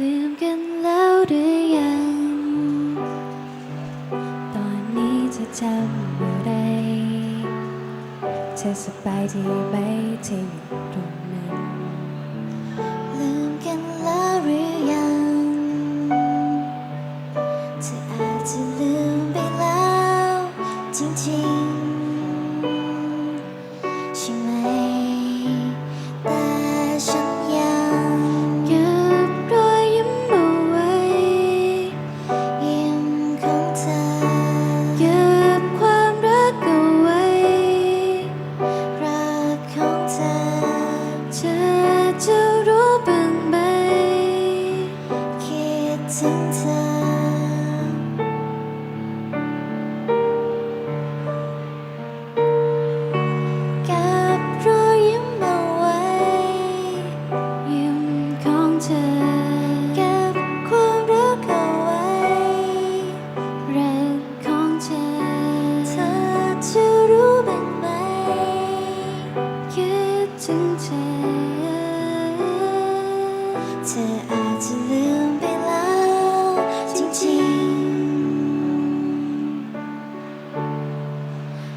ลืมกันแล้วหรือยัง ตอนนี้เธอจำอะไร เธอสบายดีไหมที่อยู่ตรงนั้น ลืมกันแล้วหรือยัง เธออาจจะลืมไปแล้วจริงๆ ถึงเธอ กับรอยยิ้มเอาไว้ ยิ้มของเธอเก็บความรักเอาไว้ รักของเธอ เธอจะรู้บ้างไหม คิดถึงเธอ เธออาจจะลื